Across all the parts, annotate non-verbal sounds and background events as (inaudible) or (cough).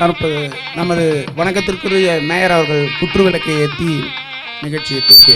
தற்போது நமது வணக்கத்திற்குரிய மேயர் அவர்கள் குற்று விளக்கை ஏற்றி நிகழ்ச்சியை துவக்கி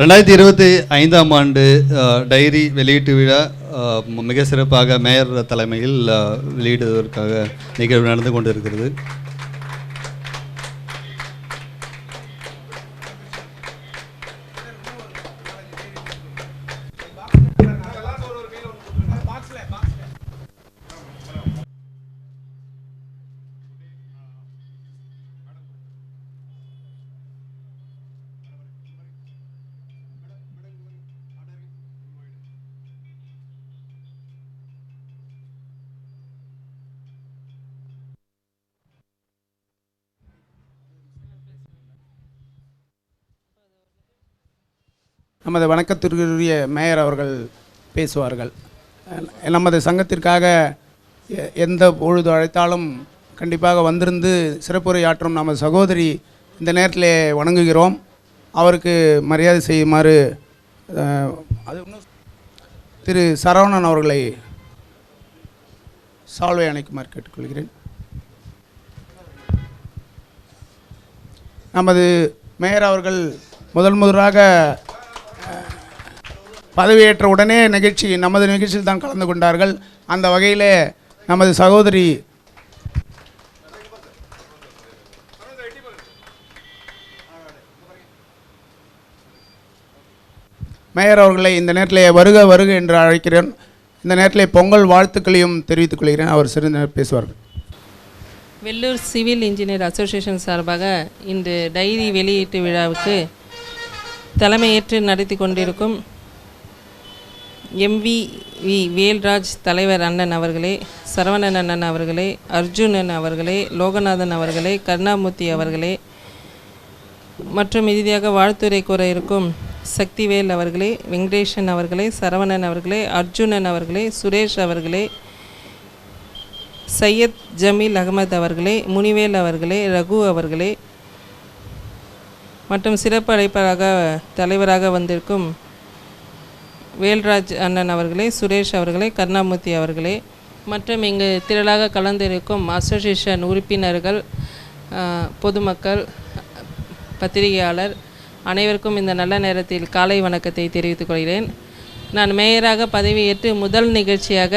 ரெண்டாயிரத்தி இருபத்தி ஐந்தாம் ஆண்டு டைரி வெளியீட்டு விழா மிக சிறப்பாக மேயர் தலைமையில் வெளியிடுவதற்காக நிகழ்வு நடந்து கொண்டிருக்கிறது. நமது வணக்கத்திற்குரிய மேயர் அவர்கள் பேசுவார்கள். நமது சங்கத்திற்காக எ- எந்த பொழுது அழைத்தாலும் கண்டிப்பாக வந்திருந்து சிறப்புரையாற்றும் நமது சகோதரி இந்த நேரத்திலே வணங்குகிறோம். அவருக்கு மரியாதை செய்யுமாறு அது இன்னும் திரு சரவணன் அவர்களை சால்வை அணைக்குமாறு கேட்டுக்கொள்கிறேன். நமது மேயர் அவர்கள் முதல் முதலாக பதவியேற்ற உடனே நிகழ்ச்சி நமது நிகழ்ச்சியில் தான் கலந்து கொண்டார்கள். அந்த வகையில் நமது சகோதரி மேயர் அவர்களை இந்த நேரத்திலே வருக வருக என்று அழைக்கிறேன். இந்த நேரத்தில் பொங்கல் வாழ்த்துக்களையும் தெரிவித்துக் கொள்கிறேன். அவர் சிறிது பேசுவார்கள். வெள்ளூர் சிவில் இன்ஜினியர் அசோசியேஷன் சார்பாக இன்று டைரி வெளியீட்டு விழாவுக்கு தலைமையேற்று நடத்தி கொண்டிருக்கும் எம்வி வி வேல்ராஜ் தலைவர் அண்ணன் அவர்களே சரவணன் அண்ணன் அவர்களே அர்ஜுனன் அவர்களே லோகநாதன் அவர்களே கருணாமூர்த்தி அவர்களே மற்றும் இறுதியாக வாழ்த்துரை கூற இருக்கும் சக்திவேல் அவர்களே வெங்கடேஷன் அவர்களே சரவணன் அவர்களே அர்ஜுனன் அவர்களே சுரேஷ் அவர்களே சையத் ஜமீல் அகமது அவர்களே முனிவேல் அவர்களே ரகு அவர்களே மற்றும் சிறப்பு அழைப்பராக தலைவராக வந்திருக்கும் வேல்ராஜ் அண்ணன் அவர்களே சுரேஷ் அவர்களே கருணாமூர்த்தி அவர்களே மற்றும் இங்கு திரளாக கலந்திருக்கும் அசோசியேஷன் உறுப்பினர்கள் பொதுமக்கள் பத்திரிகையாளர் அனைவருக்கும் இந்த நல்ல நேரத்தில் காலை வணக்கத்தை தெரிவித்துக் கொள்கிறேன். நான் மேயராக பதவியேற்று முதல் நிகழ்ச்சியாக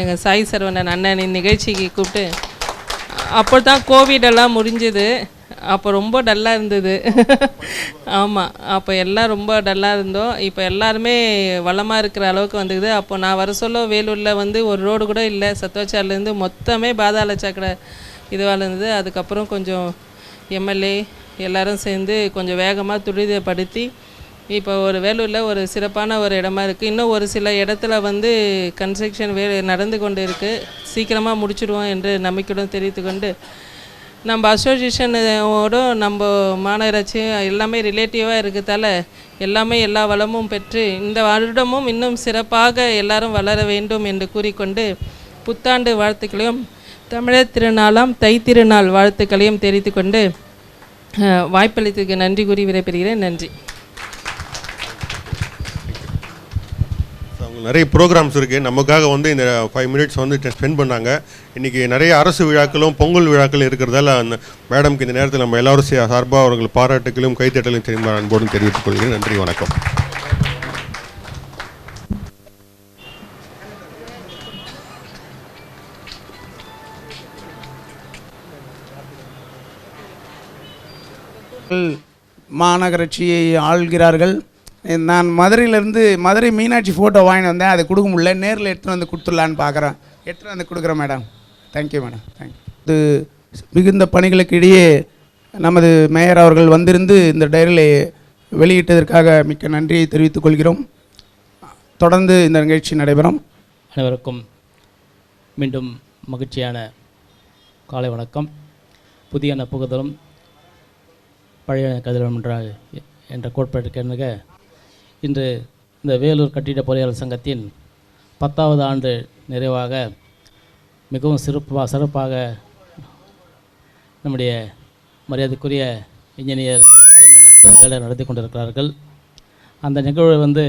எங்கள் சாய் சரவணன் அண்ணனின் நிகழ்ச்சிக்கு கூப்பிட்டு அப்போ தான் கோவிடெல்லாம் முடிஞ்சுது. அப்போ ரொம்ப டல்லாக இருந்தது. ஆமாம் அப்போ எல்லாம் ரொம்ப டல்லாக இருந்தோம். இப்போ எல்லாருமே வளமாக இருக்கிற அளவுக்கு வந்துக்குது. அப்போ நான் வர சொல்ல வேலூரில் வந்து ஒரு ரோடு கூட இல்லை. சத்வாச்சார்லேருந்து மொத்தமே பாதாள சாக்கடை இதுவாக இருந்தது. அதுக்கப்புறம் கொஞ்சம் எம்எல்ஏ எல்லாரும் சேர்ந்து கொஞ்சம் வேகமாக துரிதப்படுத்தி இப்போ ஒரு வேலூரில் ஒரு சிறப்பான ஒரு இடமா இருக்குது இன்னும் ஒரு சில இடத்துல வந்து கன்ஸ்ட்ரக்ஷன் வே நடந்து கொண்டு இருக்குது சீக்கிரமாக முடிச்சுடுவோம் என்று நம்பிக்கையுடன் தெரிவித்துக்கொண்டு நம்ம அசோசியேஷனோட நம்ம மாநகராட்சி எல்லாமே ரிலேட்டிவாக இருக்கிறதால எல்லாமே எல்லா வளமும் பெற்று இந்த வருடமும் இன்னும் சிறப்பாக எல்லாரும் வளர வேண்டும் என்று கூறிக்கொண்டு புத்தாண்டு வாழ்த்துக்களையும் தமிழர் திருநாளாம் தை திருநாள் வாழ்த்துக்களையும் தெரிவித்துக்கொண்டு கொண்டு வாய்ப்பளித்ததுக்கு நன்றி கூறி விடைபெறுகிறேன். நன்றி So, அவங்க நிறைய ப்ரோக்ராம்ஸ் இருக்குது நமக்காக வந்து இந்த ஃபைவ் மினிட்ஸ் வந்து ஸ்பெண்ட் பண்ணாங்க. இன்றைக்கி நிறைய அரசு விழாக்களும் பொங்கல் விழாக்களும் இருக்கிறதால அந்த மேடம்க்கு இந்த நேரத்தில் நம்ம எல்லாரும் சார்பாக அவர்கள் பாராட்டுகளும் கைத்தட்டலும் தெரிந்த அன்போடும் தெரிவித்துக் கொள்கிறேன். நன்றி வணக்கம். மாநகராட்சியை ஆள்கிறார்கள். நான் மதுரையிலேருந்து மதுரை மீனாட்சி ஃபோட்டோ வாங்கிட்டு வந்தேன். அதை கொடுக்க முடியல. நேரில் எடுத்துகிட்டு வந்து கொடுத்துடலான்னு பார்க்குறேன். எடுத்துகிட்டு வந்து கொடுக்குறேன் மேடம் தேங்க்யூ மேடம் தேங்க்யூ இது மிகுந்த பணிகளுக்கு இடையே நமது மேயர் அவர்கள் வந்திருந்து இந்த டைரியில் வெளியிட்டதற்காக மிக்க நன்றியை தெரிவித்துக் கொள்கிறோம். தொடர்ந்து இந்த நிகழ்ச்சி நடைபெறும். அனைவருக்கும் மீண்டும் மகிழ்ச்சியான காலை வணக்கம். புதிய புகுதலும் பழைய கதிரம் என்ற என்ற கோட்பாட்டுக்கு இன்று இந்த வேலூர் கட்டிட பொறியாளர் சங்கத்தின் பத்தாவது ஆண்டு நிறைவாக மிகவும் சிறப்பாக சிறப்பாக நம்முடைய மரியாதைக்குரிய இன்ஜினியர் அருமை நண்பர்கள் நடத்தி கொண்டிருக்கிறார்கள். அந்த நிகழ்வு வந்து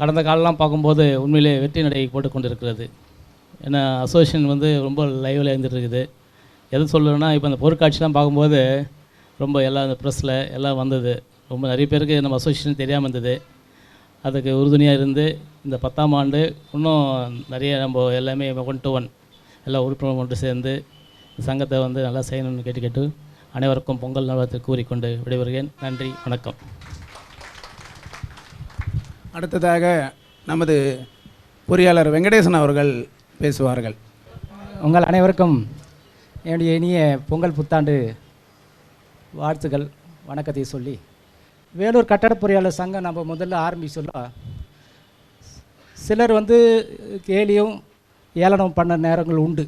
கடந்த காலம்லாம் பார்க்கும்போது உண்மையிலே வெற்றி நடை போட்டு கொண்டிருக்கிறது. ஏன்னா அசோசியேஷன் வந்து ரொம்ப லைவில் இருந்துட்டுருக்குது எது சொல்லணும்னா இப்போ அந்த பொருட்காட்சிலாம் பார்க்கும்போது ரொம்ப எல்லாம் இந்த ப்ரெஸ்ஸில் எல்லாம் வந்தது. ரொம்ப நிறைய பேருக்கு நம்ம அசோசியேஷன் தெரியாமல் இருந்தது. அதுக்கு உறுதுணையாக இருந்து இந்த பத்தாம் ஆண்டு இன்னும் நிறைய நம்ம எல்லாமே ஒன் டு ஒன் எல்லா உறுப்பினரும் ஒன்று சேர்ந்து சங்கத்தை வந்து நல்லா செய்யணும்னு கேட்டு கேட்டு அனைவருக்கும் பொங்கல் நல்வாழ்த்து கூறிக்கொண்டு விடைபெறுகிறேன். நன்றி வணக்கம். அடுத்ததாக நமது பொறியாளர் வெங்கடேசன் அவர்கள் பேசுவார்கள். உங்கள் அனைவருக்கும் என்னுடைய இனிய பொங்கல் புத்தாண்டு வாழ்த்துக்கள் வணக்கத்தை சொல்லி வேலூர் கட்டட பொறியாளர் சங்கம் நம்ம முதல்ல ஆரம்பி சொல்ல சிலர் வந்து கேலியும் ஏளனம் பண்ண நேரங்கள் உண்டு.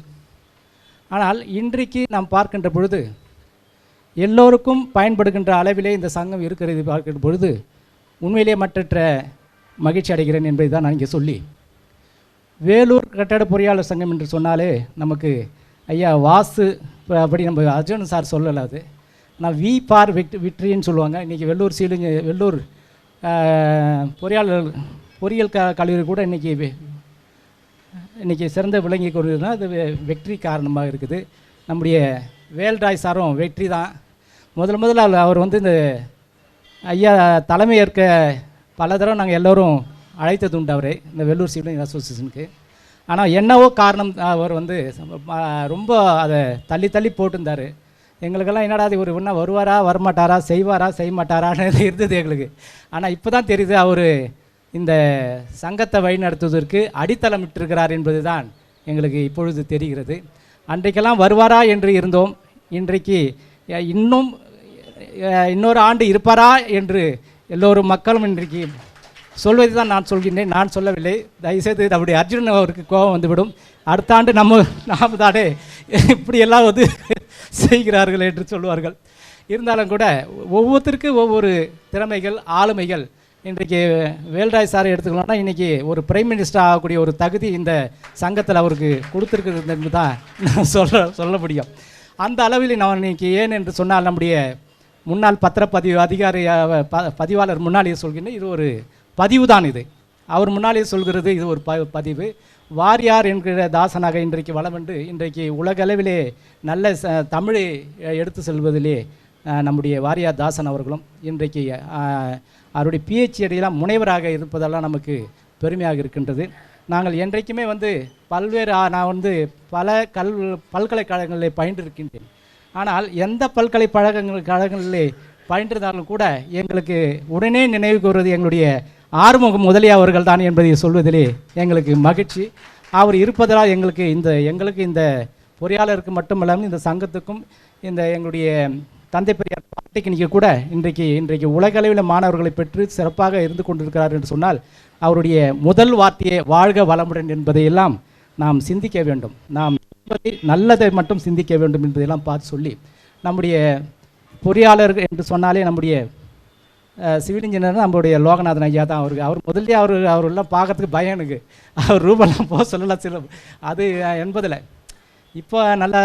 ஆனால் இன்றைக்கு நாம் பார்க்கின்ற பொழுது எல்லோருக்கும் பயன்படுகின்ற அளவிலே இந்த சங்கம் இருக்கிறது பார்க்கின்ற பொழுது உண்மையிலே மற்றற்ற மகிழ்ச்சி அடைகிறேன் என்பதை தான் நான் இங்கே சொல்லி. வேலூர் கட்டட பொறியாளர் சங்கம் என்று சொன்னாலே நமக்கு ஐயா வாசு அப்படி நம்ம அர்ஜுன் சார் சொல்லலாது நான் ஆனால் வி பார் விட் விக்ட்ரின்னு சொல்லுவாங்க. இன்றைக்கி வெள்ளூர் சீலிங்க வெள்ளூர் பொறியாளர் பொறியியல் க கல்லூரி கூட இன்றைக்கி இன்றைக்கி சிறந்த விளங்கி கொண்டதுன்னா அது வெ- வெற்றி காரணமாக இருக்குது. நம்முடைய வேல்ராய் சாரும் வெற்றி தான். முதல் முதல்ல அவர் வந்து இந்த ஐயா தலைமை ஏற்க பல தடவை நாங்கள் எல்லோரும் அழைத்தது உண்டு அவரை இந்த வெள்ளூர் சிவிலிங் அசோசியேஷனுக்கு. ஆனால் என்னவோ காரணம் அவர் வந்து ரொம்ப அதை தள்ளி தள்ளி போட்டிருந்தார். எங்களுக்கெல்லாம் என்னடா இது ஒரு இன்னும் வருவாரா வரமாட்டாரா செய்வாரா செய்ய மாட்டாரான்னு (laughs) இருந்தது எங்களுக்கு. ஆனால் இப்போ தான் தெரியுது அவர் இந்த சங்கத்தை வழிநடத்துவதற்கு அடித்தளம் இட்டிருக்கிறார் என்பது தான் எங்களுக்கு இப்பொழுது தெரிகிறது. அன்றைக்கெல்லாம் வருவாரா என்று இருந்தோம். இன்றைக்கு இன்னும் இன்னொரு ஆண்டு இருப்பாரா என்று எல்லோரும் மக்களும் இன்றைக்கு சொல்வதை தான் நான் சொல்கின்றேன். நான் சொல்லவில்லை. தயவுசெய்து நம்முடைய அர்ஜுனன் அவருக்கு கோபம் வந்துவிடும். அடுத்த ஆண்டு நம்ம நாம் தானே இப்படியெல்லாம் வந்து செய்கிறார்கள் என்று சொல்வார்கள் இருந்தாலும் கூட ஒவ்வொருத்தருக்கும் ஒவ்வொரு திறமைகள் ஆளுமைகள். இன்றைக்கு வேல்ராய் சாரை எடுத்துக்கலாம்னா இன்றைக்கி ஒரு பிரைம் மினிஸ்டர் ஆகக்கூடிய ஒரு தகுதி இந்த சங்கத்தில் அவருக்கு கொடுத்துருக்குறது என்று தான் நான் சொல்ல சொல்ல முடியும். அந்த அளவில் நான் இன்னைக்கு ஏன் என்று சொன்னால் நம்முடைய முன்னாள் பத்திரப்பதிவு அதிகாரி ப பதிவாளர் முன்னாலேயே சொல்கிறேன் இது ஒரு பதிவு தான் இது. அவர் முன்னாலேயே சொல்கிறது இது ஒரு ப பதிவு. வாரியார் என்கிற தாசனாக இன்றைக்கு வளமண்டு இன்றைக்கு உலகளவிலே நல்ல ச தமிழை எடுத்து செல்வதிலே நம்முடைய வாரியார் தாசன் அவர்களும் இன்றைக்கு அவருடைய அவருடைய பிஹெச்டியெல்லாம் முனைவராக இருப்பதெல்லாம் நமக்கு பெருமையாக இருக்கின்றது. நாங்கள் என்றைக்குமே வந்து பல்வேறு ஆ- நான் வந்து பல கல் பல்கலைக்கழகங்களில் பயின்றிருக்கின்றேன். ஆனால் எந்த பல்கலைக்கழகங்கள் கழகங்களிலே பயின்றிருந்தாலும் கூட எங்களுக்கு உடனே நினைவு கூறுவது எங்களுடைய ஆறுமுகம் முதலியா அவர்கள் தான் என்பதை சொல்வதிலே எங்களுக்கு மகிழ்ச்சி. அவர் இருப்பதால் எங்களுக்கு இந்த எங்களுக்கு இந்த பொறியாளருக்கு மட்டுமல்லாமல் இந்த சங்கத்துக்கும் இந்த எங்களுடைய தந்தை பெரியார் பாலிடெக்னிக்கு கூட இன்றைக்கு இன்றைக்கு உலகளவில் மாணவர்களை பெற்று சிறப்பாக இருந்து கொண்டிருக்கிறார் என்று சொன்னால் அவருடைய முதல் வார்த்தையை வாழ்க வளமுடன் என்பதையெல்லாம் நாம் சிந்திக்க வேண்டும். நாம் நல்லதை மட்டும் சிந்திக்க வேண்டும் என்பதையெல்லாம் பார்த்து சொல்லி நம்முடைய பொறியாளர் என்று சொன்னாலே நம்முடைய சிவில் இன்ஜினியர் நம்மளுடைய லோகநாதன் ஐயா தான் அவருக்கு அவர் முதல்ல அவர் அவரெல்லாம் பார்க்கறதுக்கு பயம் எனக்கு. அவர் ரூபெல்லாம் போக சொல்லலாம் சில அது என்பதில் இப்போ நல்லா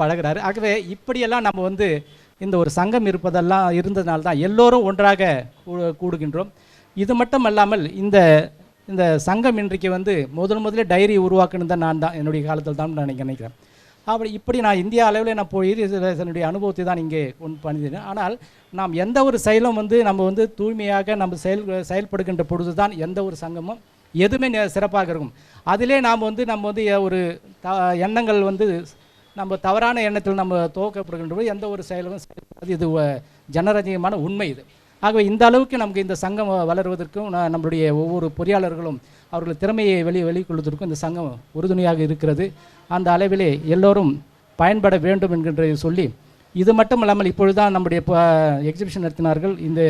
பழகுறாரு. ஆகவே இப்படியெல்லாம் நம்ம வந்து இந்த ஒரு சங்கம் இருப்பதெல்லாம் இருந்ததுனால தான் எல்லோரும் ஒன்றாக கூ- கூடுகின்றோம். இது மட்டும் அல்லாமல் இந்த இந்த சங்கம் இன்றைக்கு வந்து முதல் முதல்ல டைரி உருவாக்குனது தான் நான் தான். என்னுடைய காலத்தில் தான் நான் நினைக்கிறேன். அப்படி இப்படி நான் இந்தியா அளவில் நான் போய் என்னுடைய அனுபவத்தை தான் இங்கே கொண்டு பண்ணியிருந்தேன் ஆனால் நாம் எந்த ஒரு செயலும் வந்து நம்ம வந்து தூய்மையாக நம்ம செயல் செயல்படுகின்ற பொழுது தான் எந்த ஒரு சங்கமும் எதுவுமே சிறப்பாக இருக்கும் அதிலே நாம் வந்து நம்ம வந்து ஒரு த எண்ணங்கள் வந்து நம்ம தவறான எண்ணத்தில் நம்ம துவக்கப்படுகின்ற போது எந்த ஒரு செயலும் செயல்படாது. இது ஜனரஞ்சகமான உண்மை இது ஆகவே இந்த அளவுக்கு நமக்கு இந்த சங்கம் வளர்வதற்கும் வளருவதற்கும் நம்மளுடைய ஒவ்வொரு பொறியாளர்களும் அவர்கள் திறமையை வெளி வெளிக்கொள்வதற்கும் இந்த சங்கம் உறுதுணையாக இருக்கிறது. அந்த அளவிலே எல்லோரும் பயன்பட வேண்டும் என்கின்றதை சொல்லி இது மட்டும் இல்லாமல் இப்பொழுதுதான் நம்முடைய எக்ஸிபிஷன் நடத்தினார்கள். இந்த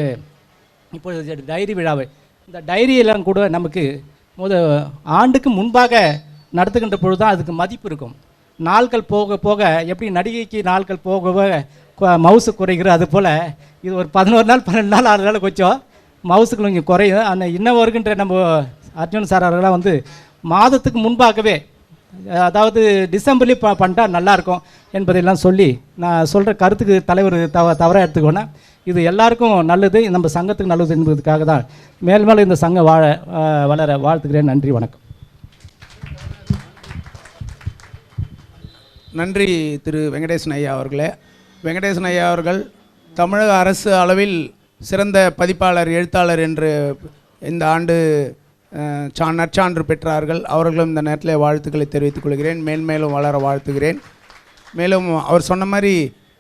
இப்பொழுது டைரி விழாவை இந்த டைரியெல்லாம் கூட நமக்கு முத ஆண்டுக்கு முன்பாக நடத்துகின்ற பொழுது தான் அதுக்கு மதிப்பு இருக்கும். நாட்கள் போக போக எப்படி நடிகைக்கு நாட்கள் போக மவுசு குறைகிற அது போல் இது ஒரு பதினோரு நாள் பன்னெண்டு நாள் ஆறு நாள் கொஞ்சம் மவுசுக்கு கொஞ்சம் குறையும். அந்த இன்னும் வருகின்ற நம்ம அர்ஜுன் சார் அவர்களாம் வந்து மாதத்துக்கு முன்பாகவே அதாவது டிசம்பர்லேயே ப பண்ணிட்டா நல்லாயிருக்கும் என்பதையெல்லாம் சொல்லி நான் சொல்கிற கருத்துக்கு தலைவர் தவ தவறாக எடுத்துக்கோன்னா இது எல்லாருக்கும் நல்லது நம்ம சங்கத்துக்கு நல்லது என்பதுக்காக தான் மேல் மேலும் இந்த சங்கம் வாழ வளர வாழ்த்துக்கிறேன் நன்றி வணக்கம். நன்றி திரு வெங்கடேசன் ஐயா அவர்களே. வெங்கடேசன் ஐயா அவர்கள் தமிழக அரசு அளவில் சிறந்த பதிப்பாளர் எழுத்தாளர் என்று இந்த ஆண்டு சா நற்சான்று பெற்றார்கள். அவர்களும் இந்த நேரத்தில் வாழ்த்துக்களை தெரிவித்துக் கொள்கிறேன். மேன்மேலும் வளர வாழ்த்துகிறேன். மேலும் அவர் சொன்ன மாதிரி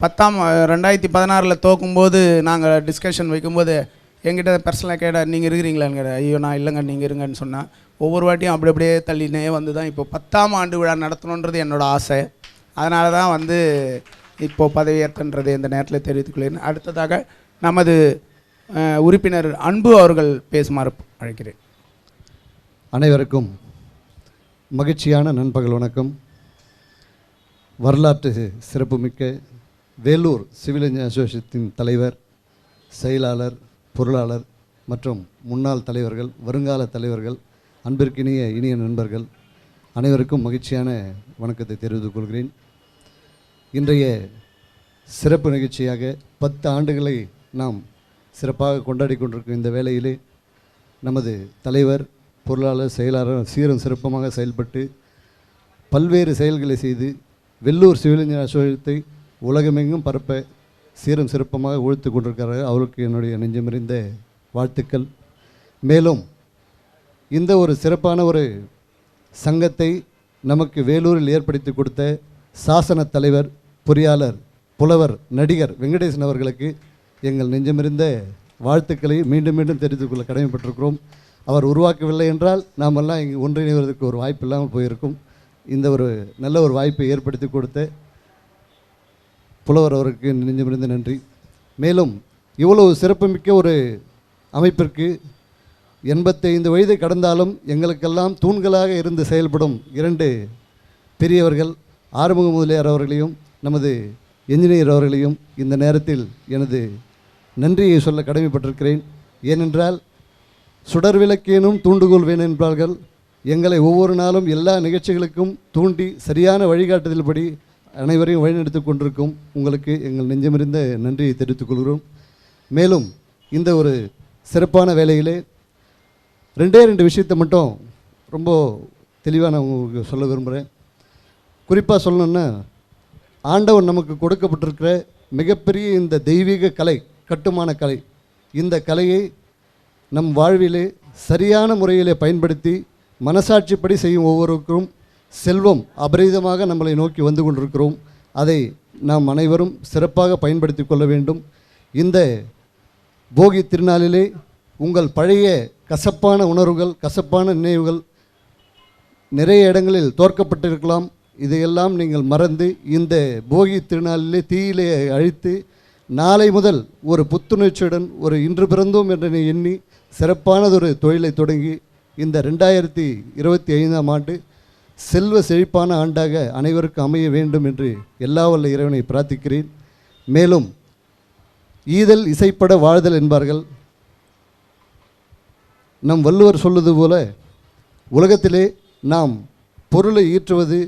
பத்தாம் ரெண்டாயிரத்தி பதினாறில் தோக்கும்போது நாங்கள் டிஸ்கஷன் வைக்கும்போது எங்கிட்ட பர்சனலாக கேட்டால் நீங்கள் இருக்கிறீங்களான்னு ஐயோ நான் இல்லைங்க நீங்கள் இருங்கன்னு சொன்னேன் ஒவ்வொரு வாட்டியும் அப்படி அப்படியே தள்ளினே வந்து தான் இப்போ பத்தாம் ஆண்டு விழா நடத்தணுன்றது என்னோட ஆசை. அதனால தான் வந்து இப்போது பதவியேற்கன்றது இந்த நேரத்தில் தெரிவித்துக்கொள்கிறேன். அடுத்ததாக நமது உறுப்பினர் அன்பு அவர்கள் பேசுமாறு அழைக்கிறேன். அனைவருக்கும் மகிழ்ச்சியான நண்பகல் வணக்கம். வரலாற்று சிறப்புமிக்க வேலூர் சிவில் இன்ஜினியர் அசோசியேஷத்தின் தலைவர் செயலாளர் பொருளாளர் மற்றும் முன்னாள் தலைவர்கள் வருங்கால தலைவர்கள் அன்பிற்கினிய இனிய நண்பர்கள் அனைவருக்கும் மகிழ்ச்சியான வணக்கத்தை தெரிவித்துக் கொள்கிறேன். இன்றைய சிறப்பு நிகழ்ச்சியாக பத்து ஆண்டுகளை நாம் சிறப்பாக கொண்டாடி கொண்டிருக்கும் இந்த வேளையிலே நமது தலைவர் பொருளாளர் செயலாளர் சீரும் சிறப்பமாக செயல்பட்டு பல்வேறு செயல்களை செய்து வெள்ளூர் சிவில் இன்ஜினியர் அசோசியத்தை உலகமெங்கும் பரப்ப சீரும் சிறப்பமாக உழைத்து கொண்டிருக்கிறார்கள். அவருக்கு என்னுடைய நெஞ்சமிருந்த வாழ்த்துக்கள். மேலும் இந்த ஒரு சிறப்பான ஒரு சங்கத்தை நமக்கு வேலூரில் ஏற்படுத்தி கொடுத்த சாசன தலைவர் பொறியாளர் புலவர் நடிகர் வெங்கடேசன் அவர்களுக்கு எங்கள் நெஞ்சமிருந்த வாழ்த்துக்களை மீண்டும் மீண்டும் தெரிவித்துக் கொள்ள கடமைப்பட்டிருக்கிறோம். அவர் உருவாக்கவில்லை என்றால் நாமெல்லாம் இங்கே ஒன்றிணைவதற்கு ஒரு வாய்ப்பு இல்லாமல் போயிருக்கும். இந்த ஒரு நல்ல ஒரு வாய்ப்பை ஏற்படுத்தி கொடுத்த புலவர் அவருக்கு நெஞ்சமிருந்த நன்றி. மேலும் இவ்வளவு சிறப்புமிக்க ஒரு அமைப்பிற்கு எண்பத்தைந்து வயது கடந்தாலும் எங்களுக்கெல்லாம் தூண்களாக இருந்து செயல்படும் இரண்டு பெரியவர்கள் ஆறுமுக முதலியார் அவர்களையும் நமது என்ஜினியர் அவர்களையும் இந்த நேரத்தில் எனது நன்றியை சொல்ல கடமைப்பட்டிருக்கிறேன். ஏனென்றால் சுடர் விளக்கேனும் தூண்டுகோல் வேணும் என்பார்கள் எங்களை ஒவ்வொரு நாளும் எல்லா நிகழ்ச்சிகளுக்கும் தூண்டி சரியான வழிகாட்டுதல்படி அனைவரையும் வழிநடத்தி கொண்டிருக்கும் உங்களுக்கு எங்கள் நெஞ்சமிருந்த நன்றியை தெரிவித்துக் கொள்கிறோம். மேலும் இந்த ஒரு சிறப்பான வேலையிலே ரெண்டே ரெண்டு விஷயத்தை மட்டும் ரொம்ப தெளிவாக நான் உங்களுக்கு சொல்ல விரும்புகிறேன். குறிப்பாக சொல்லணுன்னா ஆண்டவன் நமக்கு கொடுக்கப்பட்டிருக்கிற மிகப்பெரிய இந்த தெய்வீக கலை கட்டுமான கலை இந்த கலையை நம் வாழ்விலே சரியான முறையிலே பயன்படுத்தி மனசாட்சிப்படி செய்யும் ஒவ்வொருவருக்கும் செல்வம் அபரிதமாக நம்மளை நோக்கி வந்து கொண்டிருக்கிறோம். அதை நாம் அனைவரும் சிறப்பாக பயன்படுத்தி கொள்ள வேண்டும். இந்த போகி திருநாளிலே உங்கள் பழைய கசப்பான உணர்வுகள் கசப்பான நினைவுகள் நிறைய இடங்களில் தோற்கப்பட்டிருக்கலாம். இதையெல்லாம் நீங்கள் மறந்து இந்த போகி திருநாளிலே தீயிலே அழித்து நாளை முதல் ஒரு புத்துணர்ச்சியுடன் ஒரு இன்று பிறந்தோம் என்று எண்ணி சிறப்பானதொரு தொழிலை தொடங்கி இந்த ரெண்டாயிரத்தி இருபத்தி ஐந்தாம் ஆண்டு செல்வ செழிப்பான ஆண்டாக அனைவருக்கும் அமைய வேண்டும் என்று எல்லா வல்ல இறைவனை பிரார்த்திக்கிறேன். மேலும் ஈதல் இசைப்பட வாழ்தல் என்பார்கள். நம் வள்ளுவர் சொல்வது போல உலகத்திலே நாம் பொருளை ஈற்றுவது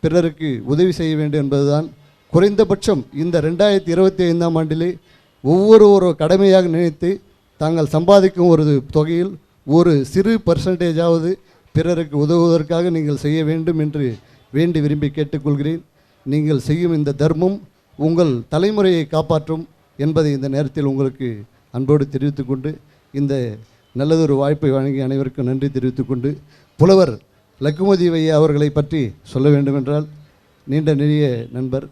பிறருக்கு உதவி செய்ய வேண்டும் என்பதுதான் குறைந்தபட்சம் இந்த ரெண்டாயிரத்தி இருபத்தி ஐந்தாம் ஆண்டிலே ஒவ்வொரு ஒரு கடமையாக நினைத்து தாங்கள் சம்பாதிக்கும் ஒரு தொகையில் ஒரு சிறு பர்சன்டேஜாவது பிறருக்கு உதவுவதற்காக நீங்கள் செய்ய வேண்டும் என்று வேண்டி விரும்பி கேட்டுக்கொள்கிறேன். நீங்கள் செய்யும் இந்த தர்மம் உங்கள் தலைமுறையை காப்பாற்றும் என்பதை இந்த நேரத்தில் உங்களுக்கு அன்போடு தெரிவித்துக்கொண்டு இந்த நல்லதொரு வாய்ப்பை வழங்கிய அனைவருக்கும் நன்றி தெரிவித்துக்கொண்டு புலவர் லக்குமதி வையா அவர்களை பற்றி சொல்ல வேண்டுமென்றால் நீண்ட நெறிய நண்பர்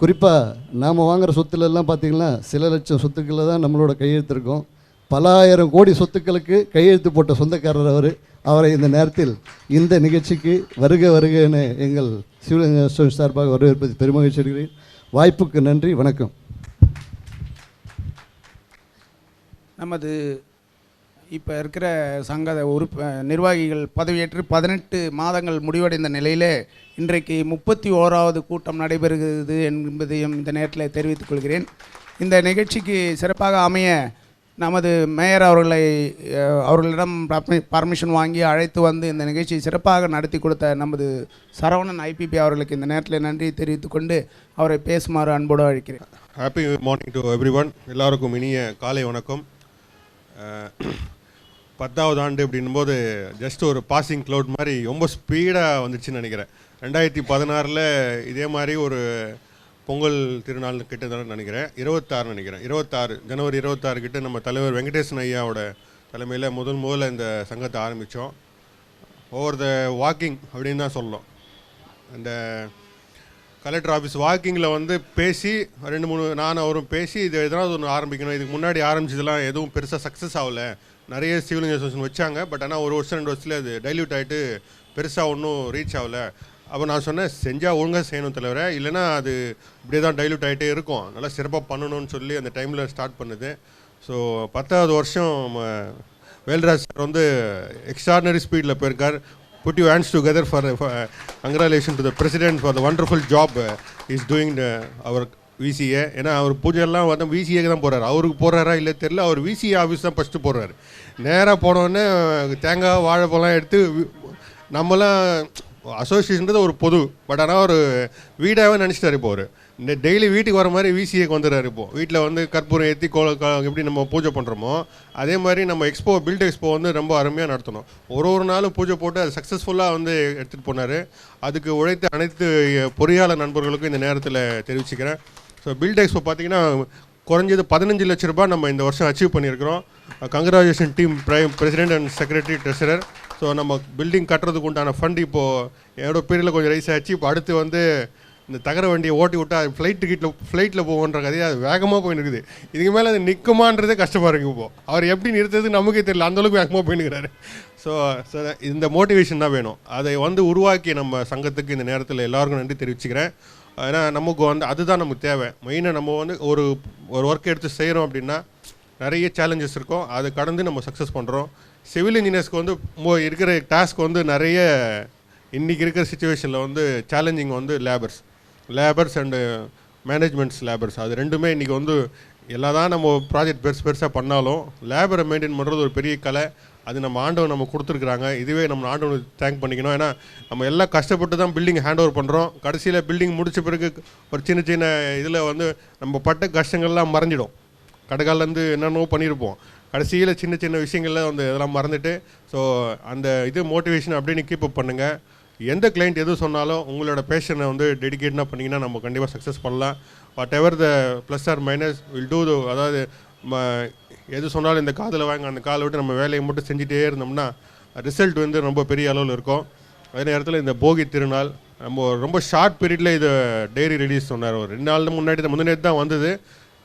குறிப்பாக நாம் வாங்குகிற சொத்துலெல்லாம் பார்த்திங்கன்னா சில லட்சம் சொத்துக்களில் தான் நம்மளோட கையெழுத்து இருக்கும் பல ஆயிரம் கோடி சொத்துக்களுக்கு கையெழுத்து போட்ட சொந்தக்காரர் அவர். அவரை இந்த நேரத்தில் இந்த நிகழ்ச்சிக்கு வருக வருக என எங்கள் சிவலிங்க சார்பாக வரவேற்பது பெருமகிழ்ச்சி அடைகிறேன். வாய்ப்புக்கு நன்றி வணக்கம். நமது இப்போ இருக்கிற சங்க உறுப்பு நிர்வாகிகள் பதவியேற்று பதினெட்டு மாதங்கள் முடிவடைந்த நிலையிலே இன்றைக்கு முப்பத்தி ஓராவது கூட்டம் நடைபெறுகிறது என்பதையும் இந்த நேரத்தில் தெரிவித்துக் கொள்கிறேன். இந்த நிகழ்ச்சிக்கு சிறப்பாக அமைய நமது மேயர் அவர்களை அவர்களிடம் பர்மிஷன் வாங்கி அழைத்து வந்து இந்த நிகழ்ச்சியை சிறப்பாக நடத்தி கொடுத்த நமது சரவணன் ஐபிபி அவர்களுக்கு இந்த நேரத்தில் நன்றி தெரிவித்துக்கொண்டு அவரை பேசுமாறு அன்போடு அழைக்கிறேன். Happy morning to everyone எல்லாருக்கும் இனிய காலை வணக்கம். பத்தாவது ஆண்டு அப்படின்னும்போது ஜஸ்ட் ஒரு பாசிங் க்ளவுட் மாதிரி ரொம்ப ஸ்பீடாக வந்துச்சுன்னு நினைக்கிறேன். ரெண்டாயிரத்தி பதினாறில் இதே மாதிரி ஒரு பொங்கல் திருநாள் கிட்ட தான் நினைக்கிறேன். இருபத்தாறு நினைக்கிறேன். இருபத்தாறு ஜனவரி இருபத்தாறு கிட்ட நம்ம தலைவர் வெங்கடேசன் ஐயாவோட தலைமையில் முதல் முதல்ல இந்த சங்கத்தை ஆரம்பித்தோம் ஓவர் த வாக்கிங் அப்படின்னு தான் சொல்லலாம் அந்த கலெக்டர் ஆஃபீஸ் வாக்கிங்கில் வந்து பேசி ரெண்டு மூணு நான் அவரும் பேசி இது எதனால் ஒன்று ஆரம்பிக்கணும். இதுக்கு முன்னாடி ஆரம்பிச்சதெல்லாம் எதுவும் பெருசாக சக்ஸஸ் ஆகலை. நிறைய சிவில் அசோசியேஷன் வச்சாங்க. பட் ஆனால் ஒரு வருஷம் ரெண்டு வருஷத்துல அது டைல்யூட் ஆகிட்டு பெருசாக ஒன்றும் ரீச் ஆகல. அப்போ நான் சொன்னேன் செஞ்சால் ஒழுங்காக செய்யணும் தலைவரே. இல்லைன்னா அது இப்படியே தான் டைல்யூட் ஆகிட்டே இருக்கும். நல்லா சிறப்பாக பண்ணணும்னு சொல்லி அந்த டைமில் ஸ்டார்ட் பண்ணுது. ஸோ பத்தாவது வருஷம் வேல்ராஜ் சார் வந்து எக்ஸ்ட்ராடினரி ஸ்பீடில் போயிருக்கார். Put your hands together for, for uh, congratulations to the president for the wonderful job uh, he's doing the, our VCA ஏன்னா அவர் பூஜையெல்லாம் வந்து விசிஏக்கு தான் போகிறார் அவருக்கு போடுறாரா இல்லை தெரில அவர் விசிஏ ஆஃபீஸ் தான் ஃபஸ்ட்டு போடுறாரு நேராக போனோடனே தேங்காய் வாழைப்பழம் எடுத்து நம்மளாம் நம்மலாம் அசோசியேஷன்றது ஒரு பொது பட் ஆனால் ஒரு வீடாகவே நினச்சிட்டார் இப்போ அவர். இந்த டெய்லி வீட்டுக்கு வர மாதிரி விசிஏக்கு வந்துடுறாரு இப்போ. வீட்டில் வந்து கற்பூரம் ஏற்றி கோல எப்படி நம்ம பூஜை பண்ணுறோமோ அதே மாதிரி நம்ம எக்ஸ்போ பில்ட் எக்ஸ்போ வந்து ரொம்ப அருமையாக நடத்தணும். ஒரு ஒரு நாளும் பூஜை போட்டு அது சக்ஸஸ்ஃபுல்லாக வந்து எடுத்துகிட்டு போனார். அதுக்கு உழைத்த அனைத்து பொறியாளர் நண்பர்களுக்கும் இந்த நேரத்தில் தெரிவிச்சுக்கிறேன். ஸோ பில்ட் எக்ஸ்போ பார்த்தீங்கன்னா குறைஞ்சது பதினஞ்சு லட்ச ரூபாய் நம்ம இந்த வருஷம் அச்சீவ் பண்ணியிருக்கிறோம். Congratulation team prime president and secretary treasurer so நம்ம பில்டிங் கட்டுறதுக்கு உண்டான ஃபண்ட் இப்போது என்னோட பீரியடில் கொஞ்சம் ரைஸ் ஆச்சு. இப்போ அடுத்து வந்து இந்த தகர வண்டியை ஓட்டி விட்டா ஃப்ளைட் டிக்கெட்டில் ஃப்ளைட்டில் போவோன்ற கதையை அது வேகமாக போயின்னு இருக்குது. இதுக்கு மேலே அது நிற்குமான்றதே கஷ்டமாக இருக்குது இப்போது அவர் எப்படி நிறுத்துறது நமக்கே தெரியல. அந்தளவுக்கு வேகமாக போயின்னுக்கிறாரு ஸோ ஸோ இந்த மோட்டிவேஷன் தான் வேணும். அதை வந்து உருவாக்கி நம்ம சங்கத்துக்கு இந்த நேரத்தில் எல்லாருக்கும் நன்றி தெரிவிச்சுக்கிறேன். ஏன்னா நமக்கு வந்து அதுதான் நமக்கு தேவை. மெயினாக நம்ம வந்து ஒரு ஒரு ஒர்க் எடுத்து செய்கிறோம் அப்படின்னா நிறைய சேலஞ்சஸ் இருக்கும். அதை கடந்து நம்ம சக்ஸஸ் பண்ணுறோம் சிவில் இன்ஜினியர்ஸ்க்கு வந்து மோ- இருக்கிற டாஸ்க் வந்து நிறைய இன்றைக்கி இருக்கிற சுச்சுவேஷனில் வந்து சேலஞ்சிங் வந்து labours labours and managements labours அது ரெண்டுமே இன்றைக்கி வந்து எல்லா தான் நம்ம ப்ராஜெக்ட் பெருசு பெருசாக பண்ணாலும் லேபரை மெயின்டைன் பண்ணுறது ஒரு பெரிய கலை. அது நம்ம ஆண்டவன் நம்ம கொடுத்துருக்குறாங்க. இதுவே நம்ம ஆண்டவன் தேங்க் பண்ணிக்கணும். ஏன்னா நம்ம எல்லாம் கஷ்டப்பட்டு தான் பில்டிங் ஹேண்ட் ஓவர் பண்ணுறோம் கடைசியில் பில்டிங் முடித்த பிறகு ஒரு சின்ன சின்ன இதில் வந்து நம்ம பட்ட கஷ்டங்கள்லாம் மறைஞ்சிடும். கடைக்காலேருந்து என்னென்னவோ பண்ணியிருப்போம். கடைசியில் சின்ன சின்ன விஷயங்களில் வந்து இதெல்லாம் மறந்துட்டு ஸோ அந்த இது மோட்டிவேஷன் அப்படின்னு கீப் அப் பண்ணுங்கள் எந்த கிளைண்ட் எது சொன்னாலும் உங்களோட பேஷனை வந்து டெடிகேட்டாக பண்ணிங்கன்னா நம்ம கண்டிப்பாக சக்ஸஸ் பண்ணலாம். Whatever the plus or minus will do though அதாவது ம- எது சொன்னாலும் இந்த காதில் வாங்க அந்த காலை விட்டு நம்ம வேலையை மட்டும் செஞ்சுட்டே இருந்தோம்னா ரிசல்ட் வந்து ரொம்ப பெரிய அளவில் இருக்கும். அதே நேரத்தில் இந்த போகி திருநாள் நம்ம ரொம்ப ஷார்ட் பீரியடில் இது டைரி ரிலீஸ் சொன்னார் ஒரு ரெண்டு நாள் முன்னாடி தான் தான் வந்தது.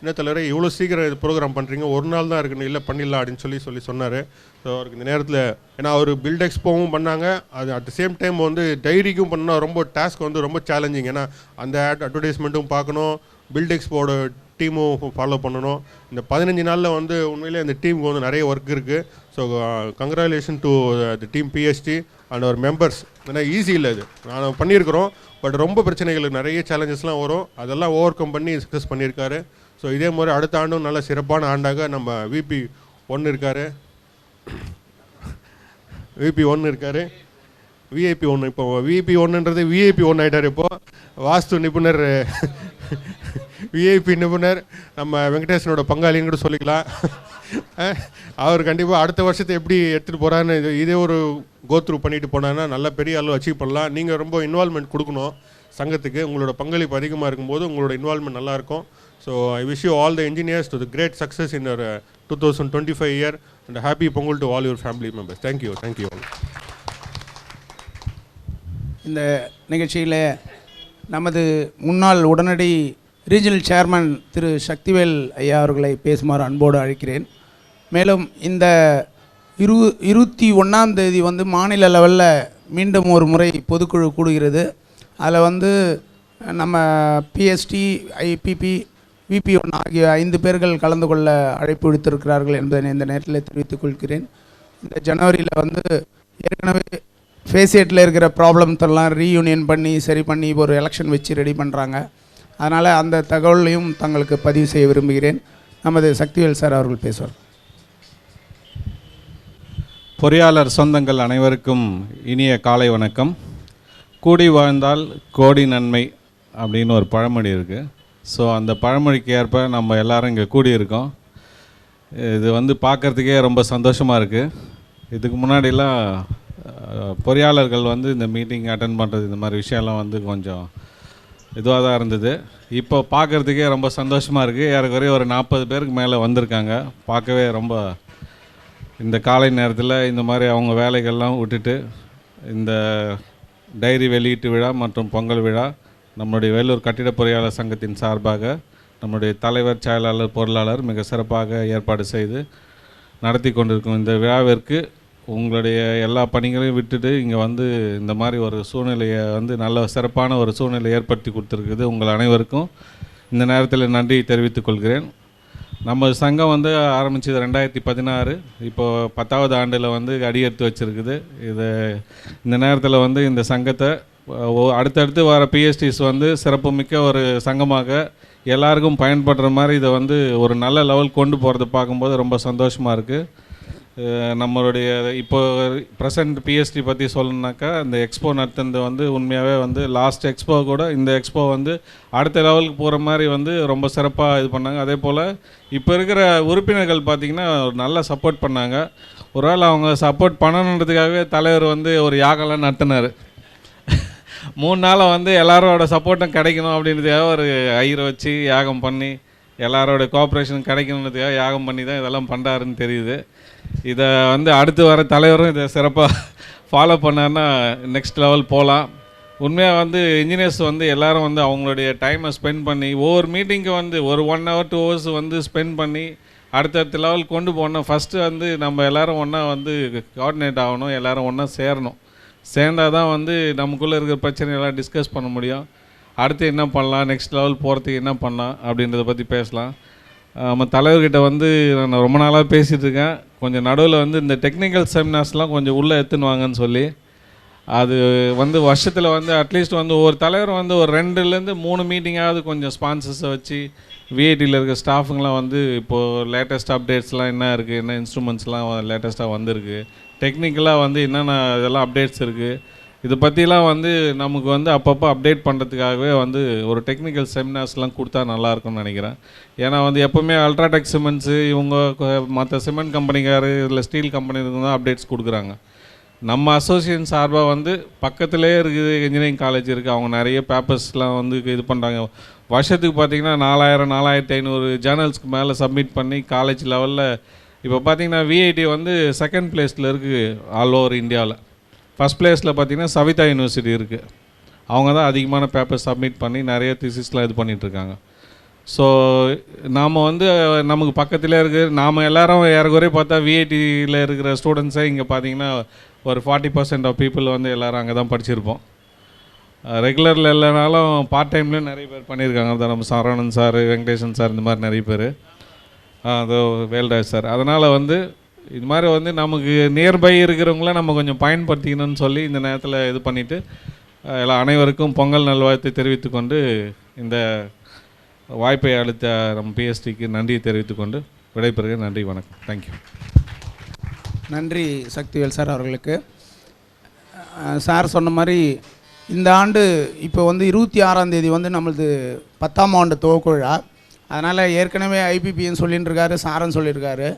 என்ன தலைவரே இவ்வளோ சீக்கிரம் இது ப்ரோக்ராம் பண்ணுறீங்க ஒரு நாள் தான் இருக்குன்னு இல்லை பண்ணிடலாம் அப்படின்னு சொல்லி சொல்லி சொன்னார். ஸோ அவருக்கு இந்த நேரத்தில் ஏன்னா அவர் பில்ட் எக்ஸ்போவும் பண்ணாங்க. அது அட் த சேம் டைம் வந்து டைரிக்கும் பண்ணால் ரொம்ப டாஸ்க் வந்து ரொம்ப சேலஞ்சிங் ஏன்னா அந்த ஆட் அட்வர்டைஸ்மெண்ட்டும் பார்க்கணும் பில்ட் எக்ஸ்போட டீமும் ஃபாலோ பண்ணணும். இந்த பதினஞ்சு நாளில் வந்து உண்மையிலே இந்த டீமுக்கு வந்து நிறைய ஒர்க் இருக்குது so congratulation to the team PST and our members ஏன்னா ஈஸி இல்லை இது நான் பண்ணியிருக்கிறோம் பட் ரொம்ப பிரச்சனைகள் நிறைய சேலஞ்சஸ்லாம் வரும். அதெல்லாம் ஓவர் கம் பண்ணி சக்ஸஸ் பண்ணியிருக்காரு. ஸோ இதே மாதிரி அடுத்த ஆண்டும் நல்ல சிறப்பான ஆண்டாக நம்ம விபி ஒன்று இருக்கார். விபி ஒன்று இருக்கார். விஐபி ஒன்று இப்போ விஐபி ஒன்றுன்றது விஐபி ஒன்று ஆகிட்டார் இப்போது வாஸ்து நிபுணர் விஐபி நிபுணர். நம்ம வெங்கடேசனோட பங்காளின்னு கூட சொல்லிக்கலாம். அவர் கண்டிப்பாக அடுத்த வருஷத்தை எப்படி எடுத்துகிட்டு போகிறான்னு இதே ஒரு கோத்ரூ பண்ணிட்டு போனான்னா நல்ல பெரிய அளவு அச்சீவ் பண்ணலாம். நீங்கள் ரொம்ப இன்வால்மெண்ட் கொடுக்கணும் சங்கத்துக்கு. உங்களோட பங்களிப்பு அதிகமாக இருக்கும்போது உங்களோட இன்வால்மெண்ட் நல்லாயிருக்கும் so I wish you all the engineers to the great success in two thousand twenty five year and happy Pongal to all your family members thank you thank you இந்த நிகழ்ச்சியில் நமது முன்னாள் உடனடி ரீஜனல் சேர்மன் திரு சக்திவேல் ஐயா அவர்களை பேசுமாறு அன்போடு அழைக்கிறேன். மேலும் இந்த இரு இருபத்தி ஒன்றாம் தேதி வந்து மாநில லெவலில் மீண்டும் ஒரு முறை பொதுக்குழு கூடுகிறது. அதில் வந்து நம்ம பிஎஸ்டி ஐபிபி விபி ஒன் ஆகிய ஐந்து பேர்கள் கலந்து கொள்ள அழைப்பு விடுத்திருக்கிறார்கள் என்பதை இந்த நேரத்தில் தெரிவித்துக் கொள்கிறேன். இந்த ஜனவரியில் வந்து ஏற்கனவே ஃபேசியேட்டில் இருக்கிற ப்ராப்ளம்ஸ் ரீயூனியன் பண்ணி சரி பண்ணி ஒரு எலெக்ஷன் வச்சு ரெடி பண்ணுறாங்க அதனால் அந்த தகவலையும் தங்களுக்கு பதிவு செய்ய விரும்புகிறேன். நமது சக்திவேல் சார் அவர்கள் பேசுவார். பொறியாளர் சொந்தங்கள் அனைவருக்கும் இனிய காலை வணக்கம். கூடி வாழ்ந்தால் கோடி நன்மை அப்படின்னு ஒரு பழமொழி இருக்குது ஸோ அந்த பழமொழிக்கு ஏற்ப நம்ம எல்லோரும் இங்கே கூடியிருக்கோம். இது வந்து பார்க்குறதுக்கே ரொம்ப சந்தோஷமாக இருக்குது இதுக்கு முன்னாடிலாம் பொறியாளர்கள் வந்து இந்த மீட்டிங் அட்டன் பண்ணுறது இந்த மாதிரி விஷயம்லாம் வந்து கொஞ்சம் இதுவாக தான் இருந்தது. இப்போ பார்க்குறதுக்கே ரொம்ப சந்தோஷமாக இருக்குது ஏறக்குறைய ஒரு நாற்பது பேருக்கு மேலே வந்திருக்காங்க. பார்க்கவே ரொம்ப இந்த காலை நேரத்தில் இந்த மாதிரி அவங்க வேலைகள்லாம் விட்டுட்டு இந்த டைரி வெளியீட்டு விழா மற்றும் பொங்கல் விழா நம்முடைய வேலூர் கட்டிட பொறியாளர் சங்கத்தின் சார்பாக நம்முடைய தலைவர் செயலாளர் பொருளாளர் மிக சிறப்பாக ஏற்பாடு செய்து நடத்தி கொண்டிருக்கும் இந்த விழாவிற்கு உங்களுடைய எல்லா பணிகளையும் விட்டுட்டு இங்கே வந்து இந்த மாதிரி ஒரு சூழ்நிலையை வந்து நல்ல சிறப்பான ஒரு சூழ்நிலை ஏற்படுத்தி கொடுத்துருக்குது உங்கள் அனைவருக்கும். இந்த நேரத்தில் நன்றி தெரிவித்துக் கொள்கிறேன். நம்ம சங்கம் வந்து ஆரம்பித்தது ரெண்டாயிரத்தி பதினாறு. இப்போது பத்தாவது ஆண்டில் வந்து அடியெடுத்து வச்சுருக்குது. இது இந்த நேரத்தில் வந்து இந்த சங்கத்தை அடுத்தடுத்து வர பிஎஸ்டிஸ் வந்து சிறப்புமிக்க ஒரு சங்கமாக எல்லாருக்கும் பயன்படுற மாதிரி இதை வந்து ஒரு நல்ல லெவல் கொண்டு போகிறத பார்க்கும்போது ரொம்ப சந்தோஷமாக இருக்குது நம்மளுடைய இப்போ ப்ரெசண்ட் பிஎஸ்டி பற்றி சொல்லணுனாக்கா இந்த எக்ஸ்போ நடத்துனது வந்து உண்மையாகவே வந்து லாஸ்ட் எக்ஸ்போ கூட இந்த எக்ஸ்போ வந்து அடுத்த லெவலுக்கு போகிற மாதிரி வந்து ரொம்ப சிறப்பாக இது பண்ணாங்க. அதே போல் இப்போ இருக்கிற உறுப்பினர்கள் பார்த்திங்கன்னா நல்லா சப்போர்ட் பண்ணாங்க. ஒரு வேளை அவங்க சப்போர்ட் பண்ணணுன்றதுக்காகவே தலைவர் வந்து ஒரு யாகலாம் நடத்தினார். மூணு நாளாக வந்து எல்லாரோட சப்போர்ட்டும் கிடைக்கணும் அப்படின்றதுக்காக ஒரு ஐயரை வச்சு யாகம் பண்ணி எல்லாரோட கோஆப்ரேஷன் கிடைக்கணுன்றதுக்காக யாகம் பண்ணி தான் இதெல்லாம் பண்ணுறாருன்னு தெரியுது. இதை வந்து அடுத்து வர தலைவரும் இதை சிறப்பாக ஃபாலோ பண்ணாருன்னா நெக்ஸ்ட் லெவல் போகலாம் உண்மையாக வந்து இன்ஜினியர்ஸ் வந்து எல்லாரும் வந்து அவங்களுடைய டைமை ஸ்பெண்ட் பண்ணி ஒவ்வொரு மீட்டிங்க்கு வந்து ஒரு ஒன் ஹவர் டூ ஹவர்ஸ் வந்து ஸ்பெண்ட் பண்ணி அடுத்தடுத்த லெவல் கொண்டு போகணும். ஃபஸ்ட்டு வந்து நம்ம எல்லாரும் ஒன்றா வந்து கோஆர்டினேட் ஆகணும் எல்லோரும் ஒன்றா சேரணும். சேர்ந்தால் தான் வந்து நமக்குள்ளே இருக்கிற பிரச்சனையெல்லாம் டிஸ்கஸ் பண்ண முடியும். அடுத்து என்ன பண்ணலாம்? நெக்ஸ்ட் லெவல் போகிறதுக்கு என்ன பண்ணலாம்? அப்படின்றத பற்றி பேசலாம். நம்ம தலைவர்கிட்ட வந்து நான் ரொம்ப நாளாக பேசிகிட்டு இருக்கேன். கொஞ்சம் நடுவில் வந்து இந்த டெக்னிக்கல் செமினார்ஸ்லாம் கொஞ்சம் உள்ளே எடுத்துன்னு வாங்கன்னு சொல்லி அது வந்து வருஷத்தில் வந்து அட்லீஸ்ட் வந்து ஒரு தலைவர் வந்து ஒரு ரெண்டுலேருந்து மூணு மீட்டிங்காவது கொஞ்சம் ஸ்பான்சர்ஸை வச்சு விஐடியில் இருக்க ஸ்டாஃபுங்களாம் வந்து இப்போது லேட்டஸ்ட் அப்டேட்ஸ்லாம் என்ன இருக்குது என்ன இன்ஸ்ட்ருமெண்ட்ஸ்லாம் லேட்டஸ்ட்டாக வந்திருக்கு? டெக்னிக்கலாக வந்து என்னென்ன இதெல்லாம் அப்டேட்ஸ் இருக்குது இதை பற்றிலாம் வந்து நமக்கு வந்து அப்பப்போ அப்டேட் பண்ணுறதுக்காகவே வந்து ஒரு டெக்னிக்கல் செமினார்ஸ்லாம் கொடுத்தா நல்லாயிருக்கும்னு நினைக்கிறேன். ஏன்னா வந்து எப்போவுமே அல்ட்ராடெக் சிமெண்ட்ஸு இவங்க மற்ற சிமெண்ட் கம்பெனிக்காரு இதில் ஸ்டீல் கம்பெனி தான் அப்டேட்ஸ் கொடுக்குறாங்க. நம்ம அசோசியேஷன் சார்பாக வந்து பக்கத்துலேயே இருக்குது இன்ஜினியரிங் காலேஜ் இருக்குது அவங்க நிறைய பேப்பர்ஸ்லாம் வந்து இது பண்ணுறாங்க வருஷத்துக்கு பார்த்தீங்கன்னா நாலாயிரம் நாலாயிரத்தி ஐநூறு ஜேர்னல்ஸ்க்கு மேலே சப்மிட் பண்ணி காலேஜ் லெவலில் இப்போ பார்த்தீங்கன்னா விஐடி வந்து செகண்ட் பிளேஸில் இருக்குது ஆல் ஓவர் இந்தியாவில் ஃபஸ்ட் பிளேஸில் பார்த்தீங்கன்னா சவிதா யூனிவர்சிட்டி இருக்குது அவங்க தான் அதிகமான பேப்பர் சப்மிட் பண்ணி நிறைய திசிஸ்லாம் இது பண்ணிகிட்ருக்காங்க ஸோ நாம் வந்து நமக்கு பக்கத்திலே இருக்குது நாம் எல்லாரும் ஏறக்குறைய பார்த்தா விஐடியில் இருக்கிற ஸ்டூடெண்ட்ஸே இங்கே பார்த்தீங்கன்னா ஒரு ஃபார்ட்டி பர்சன்ட் ஆஃப் பீப்புள் வந்து எல்லோரும் அங்கே தான் படிச்சிருப்போம். ரெகுலரில் இல்லைனாலும் பார்ட் டைம்லேயும் நிறைய பேர் பண்ணியிருக்காங்க. நம்ம சரவணன் சார் வெங்கடேசன் சார் இந்த மாதிரி நிறைய பேர். அதோ வேல்ராஜ் சார். அதனால் வந்து இது மாதிரி வந்து நமக்கு நியர்பை இருக்கிறவங்கள நம்ம கொஞ்சம் பயன்படுத்திக்கணும்னு சொல்லி இந்த நேரத்தில் இது பண்ணிவிட்டு எல்லா அனைவருக்கும் பொங்கல் நல்வாழ்த்தை தெரிவித்துக்கொண்டு இந்த வாய்ப்பை அளித்த நம்ம பிஎஸ்டிக்கு நன்றியை தெரிவித்துக்கொண்டு விடைபெறுகிறேன். நன்றி வணக்கம். தேங்க்யூ நன்றி சக்திவேல் சார் அவர்களுக்கு. சார் சொன்ன மாதிரி இந்த ஆண்டு இப்போ வந்து இருபத்தி ஆறாம் தேதி வந்து நம்மளது பத்தாம் ஆண்டு துவக்க விழா அதனால் ஏற்கனவே ஐபிபின்னு சொல்லிட்டு இருக்காரு சாரன் சொல்லியிருக்காரு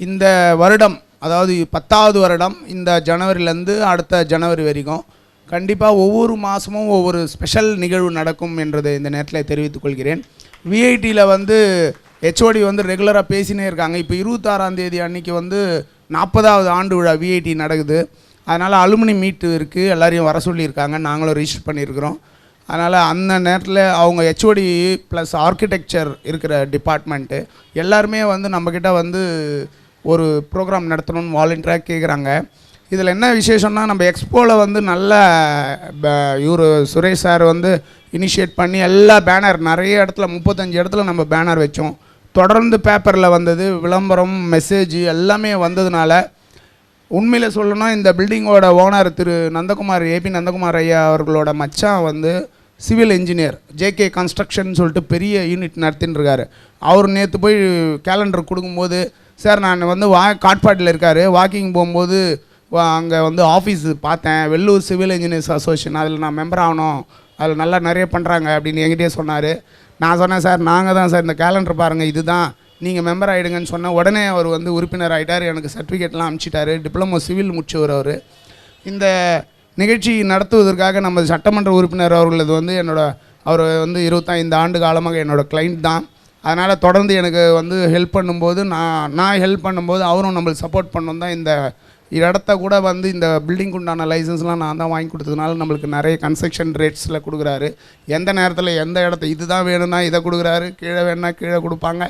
இந்த வருடம் அதாவது பத்தாவது வருடம் இந்த ஜனவரிலேருந்து அடுத்த ஜனவரி வரைக்கும் கண்டிப்பாக ஒவ்வொரு மாதமும் ஒவ்வொரு ஸ்பெஷல் நிகழ்வு நடக்கும் என்றதை இந்த நேரத்தில் தெரிவித்துக்கொள்கிறேன் விஐடியில் வந்து ஹெச்ஓடி வந்து ரெகுலராக பேசினே இருக்காங்க. இப்போ இருபத்தாறாம் தேதி அன்னைக்கு வந்து நாற்பதாவது ஆண்டு விழா விஐடி நடக்குது. அதனால் அலுமினி மீட்டு இருக்குது எல்லோரையும் வர சொல்லியிருக்காங்க. நாங்களும் ரிஜிஸ்டர் பண்ணியிருக்கிறோம். அதனால் அந்த நேரத்தில் அவங்க ஹெச்ஓடி ப்ளஸ் ஆர்கிடெக்சர் இருக்கிற டிபார்ட்மெண்ட்டு எல்லாருமே வந்து நம்மக்கிட்ட வந்து ஒரு ப்ரோக்ராம் நடத்தணும்னு வாலண்டியராக கேட்குறாங்க இதில் என்ன விசேஷம்னா நம்ம எக்ஸ்போவில் வந்து நல்ல இவர் சுரேஷ் சார் வந்து இனிஷியேட் பண்ணி எல்லா பேனர் நிறைய இடத்துல முப்பத்தஞ்சு இடத்துல நம்ம பேனர் வச்சோம். தொடர்ந்து பேப்பரில் வந்தது விளம்பரம் மெசேஜ் எல்லாமே வந்ததுனால உண்மையில் சொல்லணும்னா இந்த பில்டிங்கோட ஓனர் திரு நந்தகுமார் ஏபி நந்தகுமார் ஐயா அவர்களோட மச்சான் வந்து சிவில் இன்ஜினியர் ஜேகே கன்ஸ்ட்ரக்ஷன் சொல்லிட்டு பெரிய யூனிட் நடத்தின்னு அவர் நேற்று போய் கேலண்டர் கொடுக்கும்போது சார் நான் வந்து வா காட்பாட்டில் இருக்கார். வாக்கிங் போகும்போது அங்கே வந்து ஆஃபீஸ் பார்த்தேன். வெள்ளூர் சிவில் இன்ஜினியர்ஸ் அசோசியேஷன் அதில் நான் மெம்பர் ஆகணும். அதில் நல்லா நிறைய பண்ணுறாங்க அப்படின்னு என்கிட்டயே சொன்னார். நான் சொன்னேன் சார் நாங்கள் தான் சார் இந்த கேலண்டர் பாருங்கள் இதுதான். நீங்கள் மெம்பர் ஆகிடுங்கன்னு சொன்ன உடனே அவர் வந்து உறுப்பினர் ஆகிட்டார் எனக்கு சர்டிஃபிகேட்லாம் அனுப்பிச்சிட்டாரு. டிப்ளமோ சிவில் முடிச்சவர் அவர். இந்த நிகழ்ச்சி நடத்துவதற்காக நம்ம சட்டமன்ற உறுப்பினர் அவர்களது வந்து என்னோட அவர் வந்து இருபத்தைந்து ஆண்டு காலமாக என்னோட கிளைண்ட் தான். அதனால் தொடர்ந்து எனக்கு வந்து ஹெல்ப் பண்ணும்போது நான் நான் ஹெல்ப் பண்ணும்போது அவரும் நம்மளுக்கு சப்போர்ட் பண்ணோம் தான் இந்த இடத்த கூட வந்து இந்த பில்டிங் உண்டான லைசன்ஸ்லாம் நான் தான் வாங்கி கொடுத்ததுனால நம்மளுக்கு நிறைய கன்ஸ்ட்ரக்ஷன் ரேட்ஸில் கொடுக்குறாரு. எந்த நேரத்தில் எந்த இடத்த இதுதான் வேணும்னா இதை கொடுக்குறாரு கீழே வேணும்னா கீழே கொடுப்பாங்க.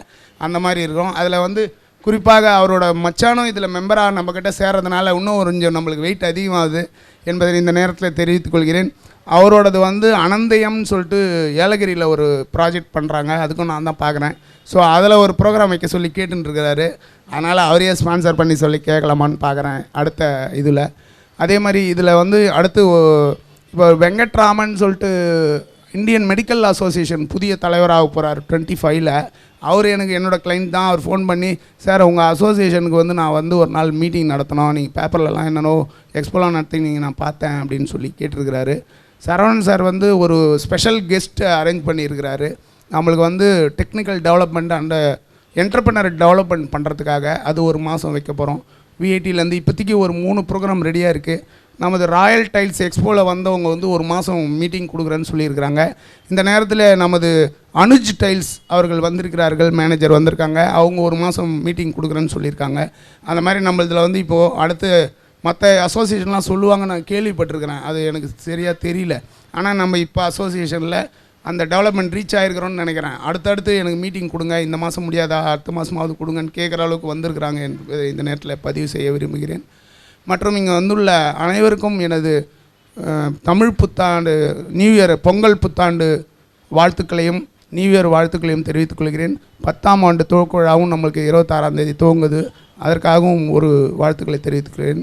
அந்த மாதிரி இருக்கும். அதில் வந்து குறிப்பாக அவரோட மச்சானும் இதில் மெம்பராக நம்மக்கிட்ட சேர்றதுனால இன்னும் கொஞ்சம் நம்மளுக்கு வெயிட் அதிகமாகுது. என்பதை இந்த நேரத்தில் தெரிவித்துக் கொள்கிறேன். அவரோடது வந்து அனந்தயம்னு சொல்லிட்டு ஏலகிரியில் ஒரு ப்ராஜெக்ட் பண்ணுறாங்க அதுக்கும் நான் தான் பார்க்குறேன். ஸோ அதில் ஒரு ப்ரோக்ராம் வைக்க சொல்லி கேட்டுருக்கிறாரு அதனால் அவரையே ஸ்பான்சர் பண்ணி சொல்லி கேட்கலாமான்னு பார்க்குறேன் அடுத்த இதில். அதே மாதிரி இதில் வந்து அடுத்து இப்போ வெங்கட்ராமன் சொல்லிட்டு இந்தியன் மெடிக்கல் அசோசியேஷன் புதிய தலைவராக போகிறார் டுவெண்ட்டி ஃபைவ்ல அவர் எனக்கு என்னோட கிளைண்ட் தான். அவர் ஃபோன் பண்ணி சார் உங்கள் அசோசியேஷனுக்கு வந்து நான் வந்து ஒரு நாள் மீட்டிங் நடத்தணும். நீங்கள் பேப்பர்லலாம் என்னென்னோ எக்ஸ்போலாம் நடத்தினீங்க நான் பார்த்தேன் அப்படின்னு சொல்லி கேட்டிருக்கிறாரு. சரவணன் சார் வந்து ஒரு ஸ்பெஷல் கெஸ்ட் அரேஞ்ச் பண்ணியிருக்கிறாரு. நம்மளுக்கு வந்து technical development and entrepreneur development பண்ணுறதுக்காக அது ஒரு மாதம் வைக்க போகிறோம் விஐடியிலேருந்து இப்போதைக்கு ஒரு மூணு ப்ரோக்ராம் ரெடியாக இருக்குது நமது ராயல் டைல்ஸ் எக்ஸ்போவில் வந்தவங்க வந்து ஒரு மாதம் மீட்டிங் கொடுக்குறேன்னு சொல்லியிருக்கிறாங்க. இந்த நேரத்தில் நமது அனுஜ் டைல்ஸ் அவர்கள் வந்திருக்கிறார்கள் மேனேஜர் வந்திருக்காங்க. அவங்க ஒரு மாதம் மீட்டிங் கொடுக்குறேன்னு சொல்லியிருக்காங்க. அந்த மாதிரி நம்மளதில் வந்து இப்போது அடுத்து மற்ற அசோசியேஷன்லாம் சொல்லுவாங்க நான் கேள்விப்பட்டிருக்கிறேன். அது எனக்கு சரியாக தெரியல. ஆனால் நம்ம இப்போ அசோசியேஷனில் அந்த டெவலப்மெண்ட் ரீச் ஆகிருக்கிறோன்னு நினைக்கிறேன். அடுத்தடுத்து எனக்கு மீட்டிங் கொடுங்க. இந்த மாதம் முடியாதா? அடுத்த மாதமாவது கொடுங்கன்னு கேட்குற அளவுக்கு வந்திருக்கிறாங்க இந்த நேரத்தில் பதிவு செய்ய விரும்புகிறேன். மற்றும் இங்கே வந்துள்ள அனைவருக்கும் எனது தமிழ் புத்தாண்டு நியூ இயர் பொங்கல் புத்தாண்டு வாழ்த்துக்களையும் நியூ இயர் வாழ்த்துக்களையும் தெரிவித்துக் கொள்கிறேன். பத்தாம் ஆண்டு துவக்க விழாவும் நம்மளுக்கு இருபத்தாறாம் தேதி துவங்குது. அதற்காகவும் ஒரு வாழ்த்துக்களை தெரிவித்துக்கிறேன்